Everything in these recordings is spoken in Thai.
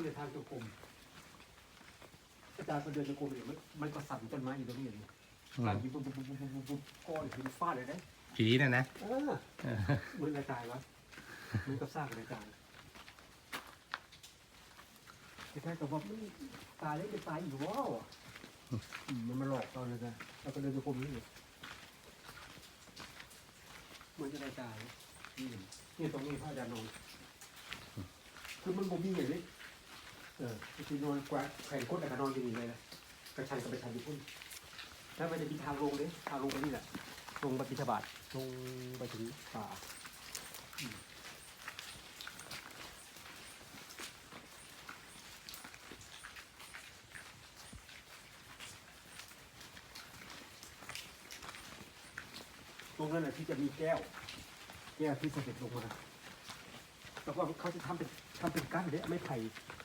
ที่ในทางจงกรมอาจารย์ก็เดินจงกรมอยู่มันมันก็สั่นต้นไม้อยู่ตรงนี้อย่างนี้อืกลายมเป็นปุ๊บปุ๊บปุ๊บปุ๊บปุ๊บปุ๊บก้อนหินฟาดเลยนะผีน่ะนะเออเหมือนกระจายวะเหมันก็สร้างกระจายคล้ายๆกับว่ามันตายแล้วจะตายอยู่ว้าวอะอืมมันมาหลอกเราเลยนะเราก็เดินจงกรมนี่อยู่เหมือนจะกระจายนี่นี่ตรงนี้พระอาจารย์นอนคือมันบ่มีอย่างนี้ เออคือนอนแกว่งแขวนก้นแต่ก็นอนอยู่นี่เลยนะกระชันกับกระชันอยู่พุ่นแล้วมันจะมีทางลงเลยทางลงไปนี่แหละลงไปพิธบาตลงไปถึงป่าตรงนั้นแหละที่จะมีแก้ว แก้วที่เสด็จลงมาแล้วก็เขาจะทำเป็นทำเป็นกั้นเลยไม่ไผ่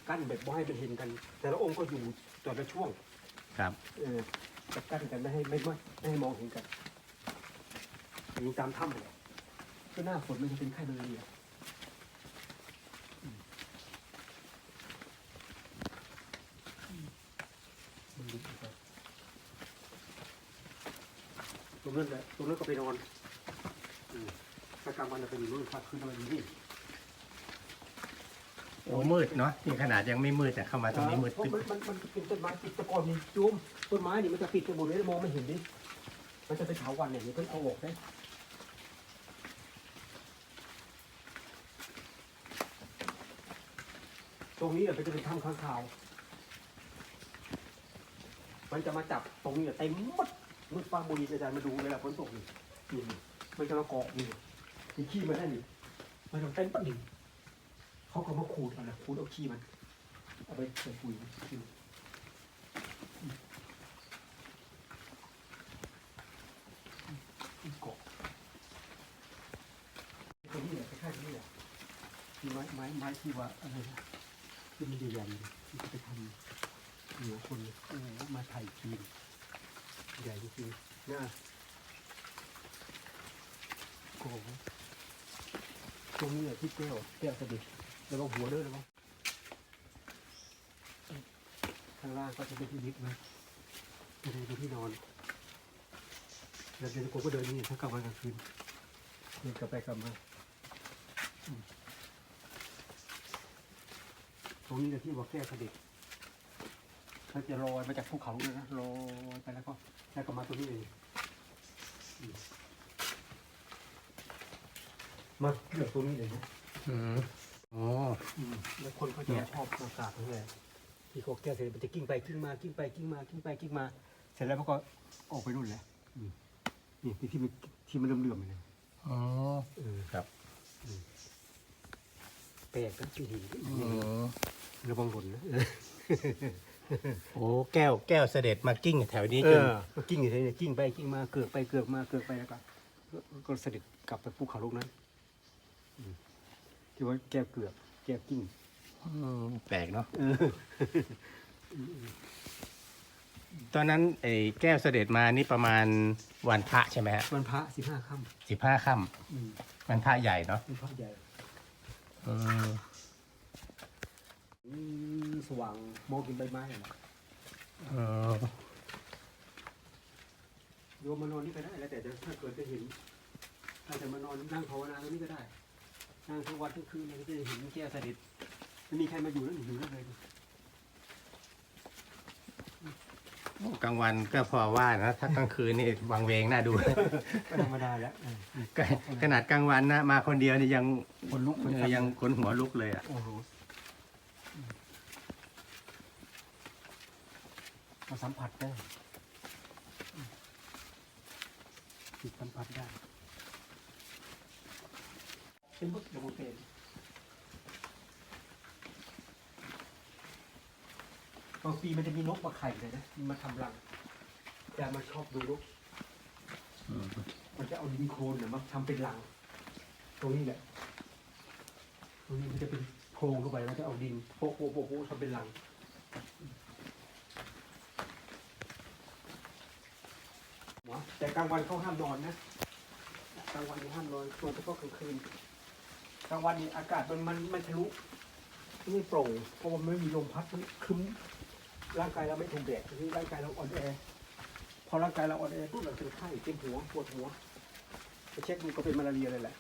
กั้นแบบบ่ให้มันเห็นกัน แต่ละองค์ก็อยู่แต่ละช่วงครับ เออจะกั้นกันไม่ให้ไม่ไม่ไม่ให้มองเห็นกันอย่างนี้ตามถ้ำเลยก็หน้าฝนมันจะเป็นไข้มาลาเรียอืมมันลุกออกไปตรงนั้นแหละตรงนั้นก็ไปนอนอืมถ้ากลางวันเราไปอยู่นู่นครับคืนเราอยู่นี่ โอ้มืดเนาะนี่ขนาดยังไม่มืดแต่เข้ามาตรงนี้มืดเพราะตึ๊บมันมันมันเป็นต้นไม้ติดตะกอนนี่จุ้มต้นไม้นี่มันจะปิดไปหมดเลยมองไม่เห็นดิมันจะเป็นเถาวันเนี่ยเดี๋ยวเพิ่งเอาออกได้ตรงนี้เนี่ยมันจะเป็นถ้ำข้างคาว มันจะมาจับตรงนี้เนี่ยเต็มหมดมืดฟ้าบุรีอาจารย์มาดูเวลาฝนตกนี่นี่นี่มันจะมาเกาะนี่มีขี้มันได้นี่มันจะเต็มปะนี่ เขาก็มาขูดมันนะขูดเอาขี้มัน เอาไปใส่ปุ๋ยกินเกาะตรงนี้แหละคล้ายๆนี่แหละที่ไม้ไม้ไม้ที่ว่าอะไรนะที่มันใหญ่ๆที่เขาไปทำหัวคนโอ้โหมาไถ่กินใหญ่จริงๆน่าโอ้โหตรงนี้แหละที่แก้วแก้วเสด็จ แล้วก็หัวเด้อแล้วก็ข้างล่างก็จะเป็นที่ยึดไว้จะได้เป็นที่นอนแล้วเดินกูก็เดินนี่ทั้งกลางวันกลางคืนเดินกลับไปกลับมาตรงนี้เลยที่ว่าแก้เด็จเขาจะลอยมาจากภูเขาเลยนะลอยไปแล้วก็แล้วก็มาตรงนี้เองมมาเกือบตรงนี้เลยนะ อืมโอ้อืมแล้วคนเขาจะชอบมากราบทั้งเลยที่เขาแก้เสร็จมันจะกิ้งไปกิ้งมากิ้งไปกิ้งมากิ้งไปกิ้งมา เสร็จแล้วมันก็ออกไปนู่นแหละอืมนี่ที่ที่มันที่มันเหลื่อมๆเลยอ๋อเออครับแปลกนะที่หินอืมระวังหล่นนะโอ้แก้วแก้วเสด็จมากิ้งแถวนี้เอจนอก็กิ้งอยู่เนี่ยกิ้งไปกิ้งมาเกือกไปเกือกมาเกือกไปแล้วก็ก็ก็เสด็จกลับไปภูเขาลูกนั้นอืม ที่ว่าแก้วเกือกแก้วกิ้งมแปลกเนาะเออตอนนั้นไอ้แก้วเสด็จมานี่ประมาณวันพระใช่ไหมฮะวันพระสิบห้าค่สิบห้าค่ำอืมำวันพระใหญ่เนาะวันพระใหญ่อืมอืมสว่างมองกินใบไม้อะนะเออโยมมานอนนี่ก็ได้แล้วแต่จะถ้าเกิดจะเห็นถ้าจะมานอนนั่งภาวนาตรงนี้ก็ได้ นั่งทั้งวันทั้งคืนเลยก็จะเห็นแก้วเสด็จไม่มีใครมาอยู่แล้วอยู่นั่นเลยโอ้กลางวันก็พอว่านะ ถ้ากลางคืนนี่วังเวงน่าดู ก็ธรรมดาแล้วเออก็ขนาดกลางวันนะ มาคนเดียวนี่ยังคนลุกคนเออยังขนหัวลุกเลยอะโอ้โหอืมมาสัมผัสได้อืมจิตสัมผัสได้ เป็นบุตรบุเป็นบางปีมันจะมีนกมาไข่เลยนะมันมาทำรัง แต่มันชอบดูนกมันจะเอาดินโคลนเนี่ยมาทำเป็นรัง ตรงนี้แหละ ตรงนี้มันจะเป็นโพรงเข้าไปแล้วจะเอาดินโปะโปะโปะโปะทำเป็นรังแต่กลางวันเขาห้ามนอนนะกลางวันเขาห้ามนอนตัวเฉพาะกลางคืน กลางวันนี่อากาศมันมันมันทะลุไม่โปร่งเพราะว่ามันไม่มีลมพัดมันครึ้มร่างกายเราไม่ถูกแดดคือร่างกายเราอ่อนแอพอร่างกายเราอ่อนแอปุ๊บเราเป็นไข้เจ็บหัวปวดหัวไปเช็คดูก็เป็นมาลาเรียเลยแหละ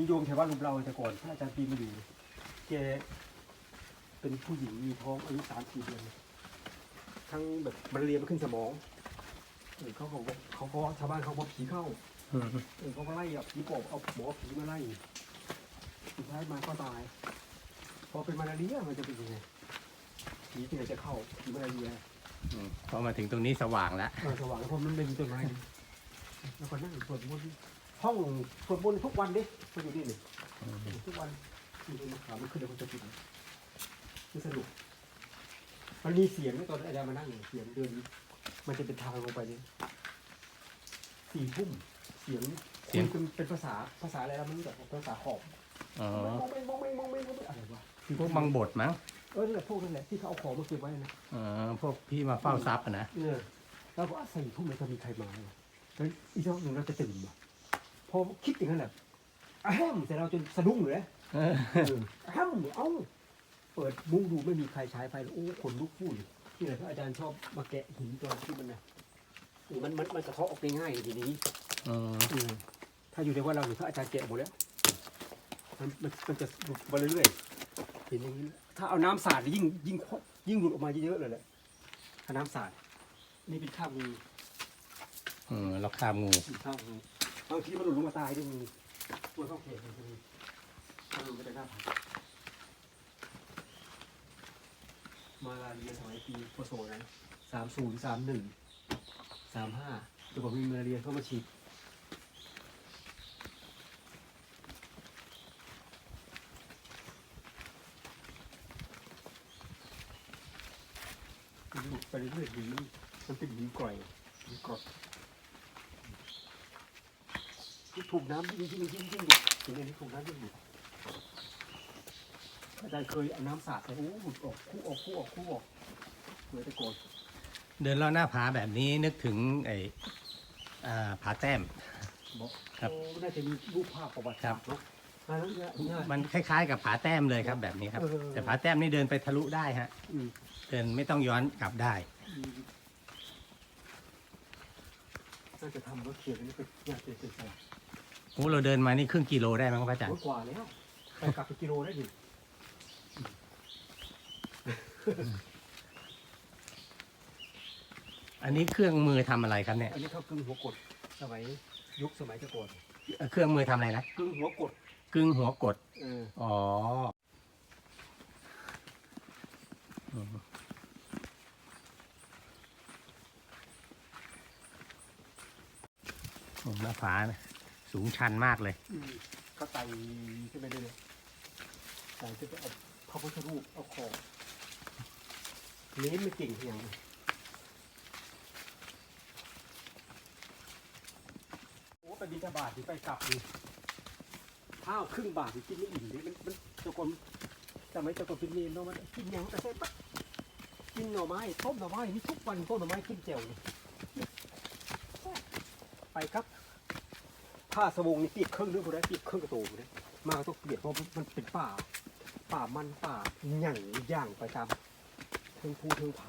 นิยมแถวบ้านลุงเราแต่ก่อนถ้าอาจารย์ปีมาอยู่แกเป็นผู้หญิงมีท้องอายุสามสี่เดือนทั้งแบบมาลาเรียมันขึ้นสมองเออเขาบอกว่าเขาก็ชาวบ้านเขาบอกผีเข้าอืมเออเขาก็ไล่เอาผีปอบเอาหมอผีมาไล่ สุดท้ายมาก็ตาย พอเป็นมาลาเรียมันจะเป็นยังไงผีที่ไหนจะเข้าผีมาลาเรียอืมพอมาถึงตรงนี้สว่างแล้วเออสว่างเพราะมันไม่มีต้นไม้นี่แล้วก็นั่งสวดมนต์ห้องสวดมนต์ทุกวันดิมันอยู่นี่นี่ทุกวันอยู่ในมะขามมันขึ้นแล้วมันจะปิดมันสนุกมันมีเสียงนะตอนอาจารย์มานั่งเสียงเดินมันจะเป็นทางลงไปนี่สี่ทุ่มเสียงเสียงคุยเป็นเป็นภาษาภาษาอะไรแล้วมันแบบภาษาขอบ อ๋อมองไม่มองไม่มองไม่มองไม่อะไรวะพวกบางบทมั้งเออนี่นแหละพวกนั่นแหละที่เขาเอาของมาเก็บไว้นะอ๋อพวกพี่มาเฝ้าทรัพย์อะนะเออเราก็อะสี่ทุ่มมันจะมีใครมาเหรอแล้วอีกสักหนึ่งเราจะตื่นมาพอคิดอย่างนั้นแหละอะแฮมแต่เราจนสะดุ้งเลยนะเออเอออะแฮมเอ้าเปิดมุ้งดูไม่มีใครใช้ไฟเลยโอ้ขนลุกฟู่เลยนี่แหละพระอาจารย์ชอบมาแกะหินตัวที่มันนะเออมันมันมันกระเทาะออกได้ง่ายทีนี้อืมเออถ้าอยู่ในว่าเราหรือพระอาจารย์แกะหมดแล้ว มันมันมันจะหลุดมาเรื่อยๆเห็นอย่างนี้นะถ้าเอาน้ำสาดยิ่งยิ่งยิ่งหลุดออกมาเยอะๆเลยแหละถ้าน้ำสาดนี่เป็นข้าวงูอืมเราข้ามงู เป็นข้าวงูบางทีมันหลุดลงมาตายด้วยงูตัวเข้าเขตมันจะมีถ้าหลุดไม่ได้หน้าผากมาลาเรียสมัยปีพศนะสามศูนย์สามหนึ่งสามห้าจะบอกมีมาลาเรียเข้ามาฉีด มันหลุ ดไปเรื่อยๆหินมันมันเป็นหินกร่อยหินกรดถูกน้ำยิ่งยิ่งยิ่งยิ่งหลุดถึงในนี้ถูกน้ำยิ่งหลุดอาจารย์เคยเอาน้ำสาดใส่โอ้หลุดออกคู่ออกคู่ออกคู่ออกเหมือนตะโกนเดินเลาะหน้าผาแบบนี้นึกถึงไอ้อ่าผาแต้ม บอกครับ โอ้น่าจะมีรูปภาพประวัติครับเนาะอันนั้นเนี่ยเนี่ย มันคล้ายๆ กับผาแต้มเลยครับแบบนี้ครับเออแต่ผาแต้มนี่เดินไปทะลุได้ฮะอืมเดินไม่ต้องย้อนกลับได้อืมน่าจะทำรถเขียนอันนี้เป็นเนี่ยเป็นเป็นอะไรโอ้เราเดินมานี่ครึ่งกิโลได้มั้งพระอาจารรย์ถกว่าแล้วไปกลับไปกิโลได้ดิอันนี้เครื่องมือทำอะไรครับเนี่ย อันนี้เขากึ่งหัวกดสมัยยุคสมัยแตะก่อนเครื่องมือทำอะไรนะกึ่งหัวกด กึ่งหัวกด เอออ๋ออืมโอ้หน้าผานะสูงชันมากเลย อืมเขาไต่ขึ้นไปเรื่อยๆไต่ขึ้นไปเอาพระพุทธรูปเอาของเน้นไม่เก่งเพียงโอ้ไปบินทบาทที่ไปกลับดิ ข้าวครึ่งบาทกินไม่อิ่มดิมันมันจ้าคนสมัยเจ้าคนเป็นเนรเนาะมันกินหยังแต่เสร็จปั๊บกินหน่อไม้ต้มหน่อไม้นี่ทุกวันต้มหน่อไม้ขึ้นเจียวเลยไปครับผ้าสบงนี่เปียกเครื่องนึงคนได้เปียกเครื่องกระโตกเลยมาต้องเปลี่ยนเพราะมันเป็นป่า ป่ามันป่าหยั่งย่างไปตามเทิงภูเทิงผา